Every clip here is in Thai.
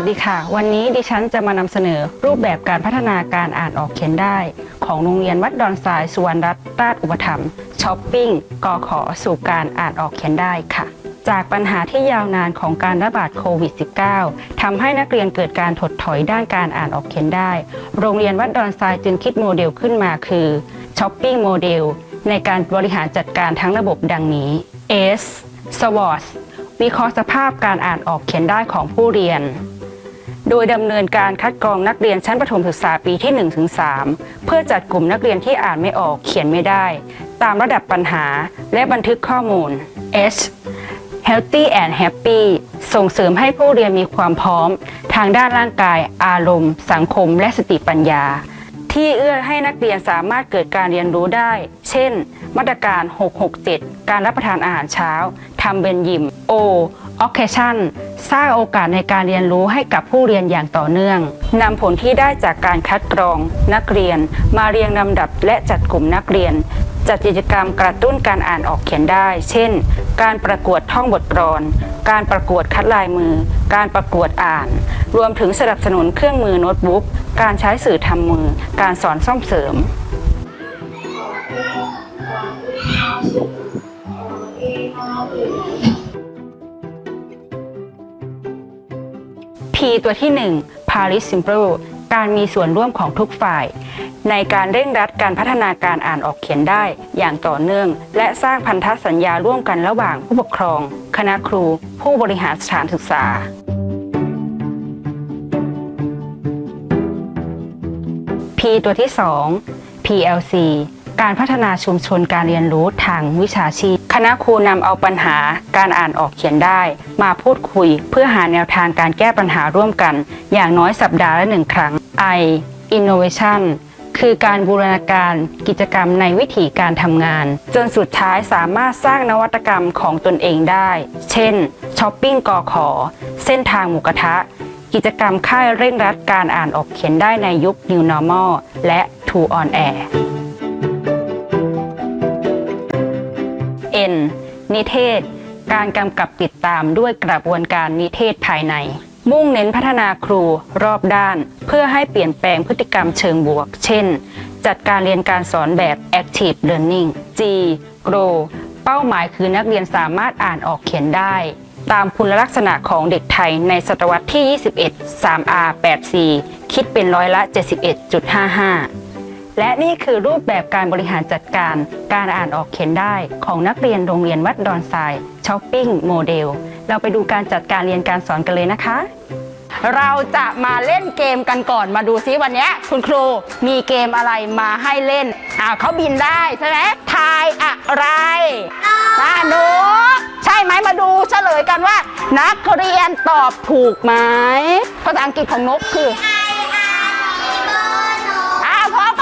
วัสดีค่ะ วันนี้ดิฉันจะมานำเสนอรูปแบบการพัฒนาการอ่านออกเขียนได้ ของโรงเรียนวัดดอนทรายสุวรรณรัตน์ราชอุปถัมภ์ช้อปปิ้งกอขอสู่การอ่านออกเขียนได้ค่ะ จากปัญหาที่ยาวนานของการระบาดโควิด -19 ทำให้นักเรียนเกิดการถดถอยด้านการอ่านออกเขียนได้ โรงเรียนวัดดอนทรายจึงคิดโมเดลขึ้นมาคือช้อปปิ้งโมเดลในการบริหารจัดการทั้งระบบดังนี้ S SWOT วิเคราะห์สภาพการอ่านออกเขียนได้ของผู้เรียน โดยดำเนินการคัดกรองนักเรียนชั้นประถมศึกษาปีที่ 1-3 เพื่อจัดกลุ่มนักเรียนที่อ่านไม่ออกเขียนไม่ได้ ตามระดับปัญหาและบันทึกข้อมูล H Healthy and Happy ส่งเสริมให้ผู้เรียนมีความพร้อม ทางด้านร่างกาย อารมณ์ สังคม และสติปัญญา ที่เอื้อให้นักเรียนสามารถเกิดการเรียนรู้ได้ เช่น มาตรการ 667 การรับประทานอาหารเช้าทำเป็นยิม O Occasion สร้างโอกาสในการเรียนรู้ให้กับผู้เรียนอย่างต่อเนื่องนำผลที่ได้จากการคัดกรองนักเรียน มาเรียงลำดับและจัดกลุ่มนักเรียน จัดกิจกรรมกระตุ้นการอ่านออกเขียนได้ เช่น การประกวดท่องบทกลอน การประกวดคัดลายมือ การประกวดอ่าน รวมถึงสนับสนุนเครื่องมือโน้ตบุ๊ก การใช้สื่อทำมือ การสอนซ่อมเสริม P ตัวที่ 1 Paris Simple การมีส่วนร่วมของทุกฝ่าย ในการเร่งรัดการพัฒนาการอ่านออกเขียนได้อย่างต่อเนื่อง และสร้างพันธสัญญาร่วมกันระหว่างผู้ปกครอง คณะครู ผู้บริหารสถานศึกษา P ตัวที่ 2 PLC การพัฒนาชุมชนการเรียนรู้ทางวิชาชีพ ณะครูนำเอาปัญหาการอ่านออกเขียนได้ มาพูดคุยเพื่อหาแนวทางการแก้ปัญหาร่วมกัน อย่างน้อยสัปดาห์ละหนึ่งครั้ง I Innovation คือการบูรณาการกิจกรรมในวิถีการทำงาน จนสุดท้ายสามารถสร้างนวัตกรรมของตนเองได้ เช่นช้อปปิ้งกอขอ เส้นทางหมูกระทะ กิจกรรมค่ายเร่งรัดการอ่านออกเขียนได้ในยุค New Normal และ To On Air N นิเทศ การกำกับติดตามด้วยกระบวนการนิเทศภายใน มุ่งเน้นพัฒนาครูรอบด้าน เพื่อให้เปลี่ยนแปลงพฤติกรรมเชิงบวก เช่น จัดการเรียนการสอนแบบ Active Learning G Grow เป้าหมายคือนักเรียนสามารถอ่านออกเขียนได้ ตามคุณลักษณะของเด็กไทยในศตวรรษที่ 21 3R 8C คิดเป็นร้อยละ 71.55 และนี่คือรูปแบบการบริหารจัดการ การอ่านออกเขียนได้ของนักเรียนโรงเรียนวัดดอนทรายช้อปปิ้งโมเดล เราไปดูการจัดการเรียนการสอนกันเลยนะคะ เราจะมาเล่นเกมกันก่อนมาดูซิวันนี้คุณครูมีเกมอะไรมาให้เล่นอ่าเขาบินได้ใช่ไหมทายอะไรนกใช่ไหมมาดูเฉลยกันว่า นักเรียนตอบถูกไหมภาษาอังกฤษของนกคือ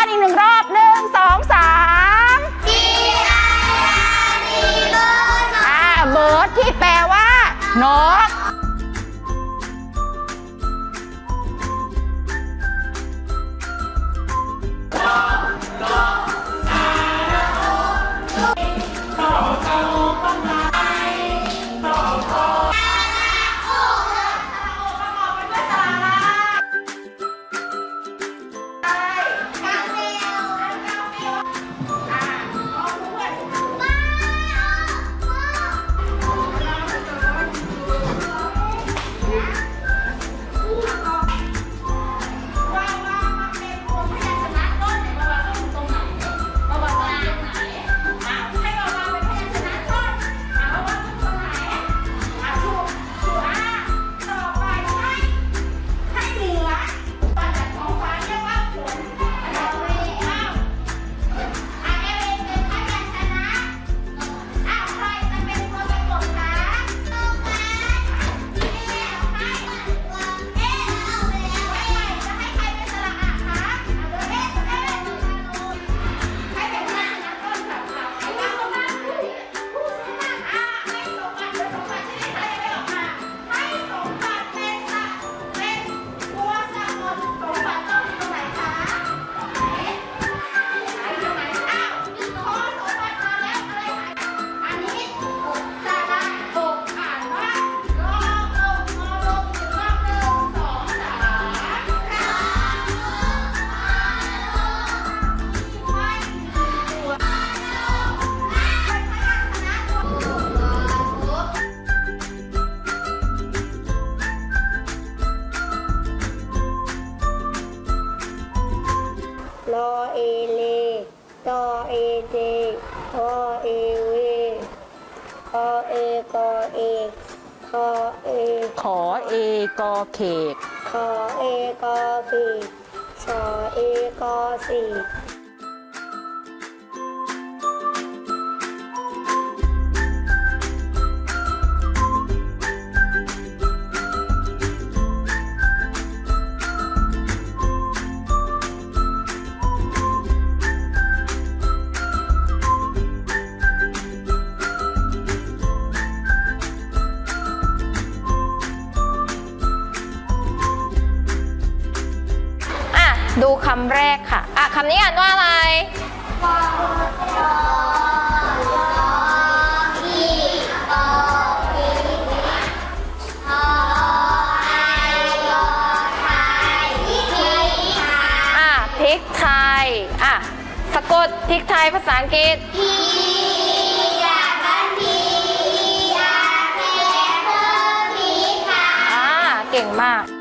กันอีกหนึ่งรอบหนึ่งสองสามอ่าเบิร์ดที่แปลว่านก รอเอเลตอเอเตวอเอเวคอเอกอเอคอเอขอเอกอเขกขอเอกอขีดอเอกอสี ดูคำแรกค่ะ อะคำนี้อ่านว่าอะไรอะพริกไทย อะ สะกดพริกไทยภาษาอังกฤษเก่งมาก